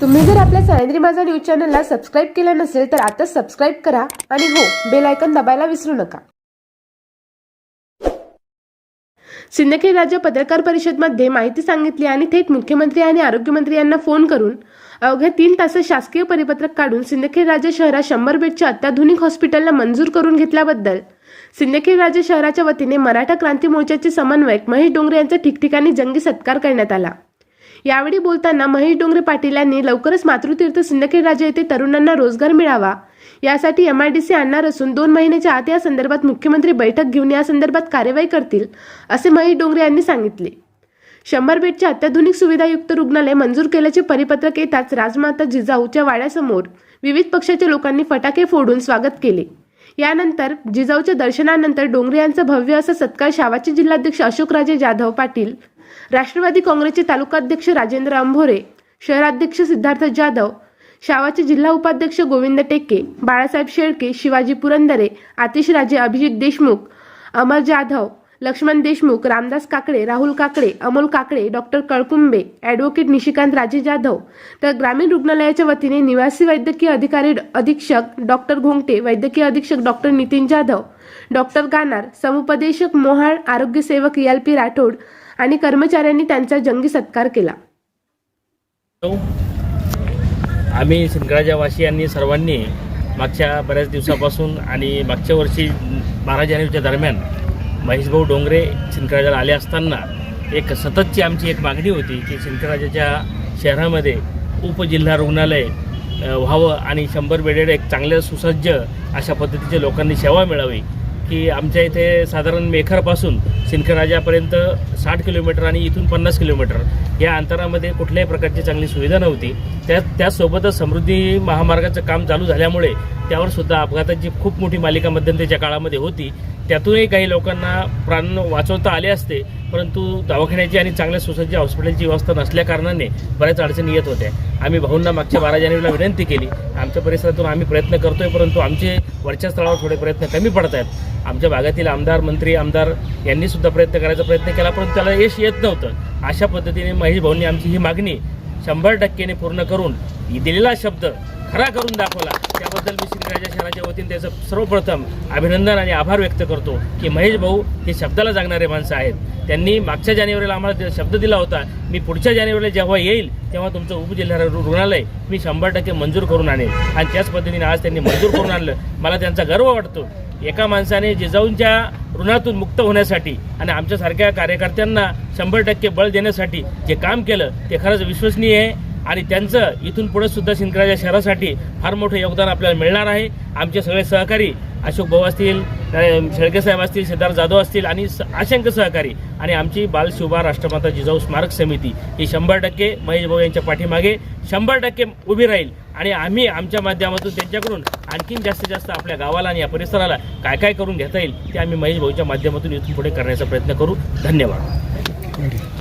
तुम्ही जर आपल्या सह्याद्री माझा न्यूज चॅनलला सबस्क्राईब केलं नसेल तर आता सबस्क्राईब करा आणि हो बेल आयकन दबायला विसरू नका. सिंदखेड राज्य पत्रकार परिषदमध्ये माहिती सांगितली आणि थेट मुख्यमंत्री आणि आरोग्यमंत्री यांना फोन करून अवघ्या तीन तासात शासकीय परिपत्रक काढून सिंदखेड राज्य शहरात शंभर बेडच्या अत्याधुनिक हॉस्पिटलला मंजूर करून घेतल्याबद्दल सिंदखेड राज्य शहराच्या वतीने मराठा क्रांती मोर्चाचे समन्वयक महेश डोंगरे यांचा ठिकठिकाणी जंगी सत्कार करण्यात आला. यावेळी बोलताना महेश डोंगरे पाटील यांनी लवकरच मातृतीर्थ सिंदखेड राजा येथे तरुणांना रोजगार मिळावा. यासाठी एमआयडीसी आणणार असून दोन महिन्याच्या आत या संदर्भात मुख्यमंत्री बैठक घेऊन या संदर्भात कार्यवाही करतील असे महेश डोंगरे यांनी सांगितले. शंभर बेडचे अत्याधुनिक सुविधायुक्त रुग्णालय मंजूर केल्याचे परिपत्रक येताच राजमाता जिजाऊच्या वाड्यासमोर विविध पक्षाच्या लोकांनी फटाके फोडून स्वागत केले. यानंतर जिजाऊच्या दर्शनानंतर डोंगरे यांचा भव्य असा सत्कार शावाचे जिल्हाध्यक्ष अशोकराजे जाधव पाटील राष्ट्रवादी काँग्रेसचे तालुकाध्यक्ष राजेंद्र आंभोरे शहराध्यक्ष सिद्धार्थ जाधव शावाचे जिल्हा उपाध्यक्ष गोविंद टेके बाळासाहेब शेळके शिवाजी पुरंदरे आतिशराजे अभिजित देशमुख अमर जाधव लक्ष्मण देशमुख रामदास काकडे राहुल काकडे अमोल काकडे डॉक्टर कळकुंबे ॲडव्होकेट निशिकांत राजे जाधव. तर ग्रामीण रुग्णालयाच्या वतीने निवासी वैद्यकीय अधिकारी अधीक्षक डॉक्टर घोंगटे वैद्यकीय अधीक्षक डॉक्टर नितीन जाधव डॉक्टर गानार समुपदेशक मोहाळ आरोग्य सेवक एल पी राठोड आणि कर्मचाऱ्यांनी त्यांचा जंगी सत्कार केला. आम्ही सिंधराजावासी यांनी सर्वांनी मागच्या बऱ्याच दिवसापासून आणि मागच्या वर्षी बारा जानेवारीच्या दरम्यान महेशभाऊ डोंगरे शिंकराजाला आले असताना एक सततची आमची एक मागणी होती की सिंधराजाच्या शहरामध्ये उपजिल्हा रुग्णालय व्हावं आणि शंभर बेडेड एक चांगल्या सुसज्ज अशा पद्धतीच्या लोकांनी सेवा मिळावी की आमच्या इथे साधारण मेखरपासून सिंधराजापर्यंत साठ किलोमीटर आणि इथून पन्नास किलोमीटर या अंतरामध्ये कुठल्याही प्रकारची चांगली सुविधा नव्हती. त्या त्याचसोबतच समृद्धी महामार्गाचं काम चालू झाल्यामुळे त्यावर सुद्धा अपघाताची खूप मोठी मालिका मध्यंतरीच्या काळामध्ये होती. त्यातूनही काही लोकांना प्राण वाचवता आले असते परंतु दवाखान्याची आणि चांगल्या सुसज्ज हॉस्पिटलची व्यवस्था नसल्याकारणाने बऱ्याच अडचणी येत होत्या. आम्ही भाऊंना मागच्या बारा जानेवारीला विनंती केली आमच्या परिसरातून आम्ही प्रयत्न करतोय परंतु आमचे वरच्या स्थळावर थोडे प्रयत्न कमी पडत आहेत. आमच्या भागातील आमदार मंत्री आमदार यांनीसुद्धा प्रयत्न करायचा प्रयत्न केला परंतु त्याला यश येत नव्हतं. अशा पद्धतीने महेश भाऊंनी आमची ही मागणी शंभर टक्क्याने पूर्ण करून दिलेला शब्द खरा करून दाखवला. त्याबद्दल मी श्रीराजा शहराच्या वतीने त्याचं सर्वप्रथम अभिनंदन आणि आभार व्यक्त करतो की महेश भाऊ हे शब्दाला जागणारे माणसं आहेत. त्यांनी मागच्या जानेवारीला आम्हाला ते शब्द दिला होता मी पुढच्या जानेवारीला जेव्हा येईल तेव्हा तुमचं उपजिल्हा रुग्णालय मी शंभर टक्के मंजूर करून आणेल. आणि त्याच पद्धतीने आज त्यांनी मंजूर करून आणलं. मला त्यांचा गर्व वाटतो. एका माणसाने जिजाऊंच्या ऋणातून मुक्त होण्यासाठी आणि आमच्यासारख्या कार्यकर्त्यांना शंभर टक्के बळ देण्यासाठी जे काम केलं ते खरंच विश्वसनीय आहे. आणि त्यांचं इथून पुढे सुद्धा सिंधराजा शहरासाठी फार मोठं योगदान आपल्याला मिळणार आहे. आमचे सगळे सहकारी अशोक भाऊ असतील शेळके साहेब असतील सिद्धार्थ जाधव असतील आणि स- असंख्य सहकारी आणि आमची बालशिवबा राष्ट्रमाता जिजाऊ स्मारक समिती. ही शंभर टक्के महेश भाऊ यांच्या पाठीमागे शंभर टक्के उभी राहील आणि आम्ही आमच्या माध्यमातून त्यांच्याकडून आणखीन जास्तीत जास्त आपल्या गावाला आणि या परिसराला काय काय करून घेता येईल ते आम्ही महेश भाऊच्या माध्यमातून इथून पुढे करण्याचा प्रयत्न करू. धन्यवाद.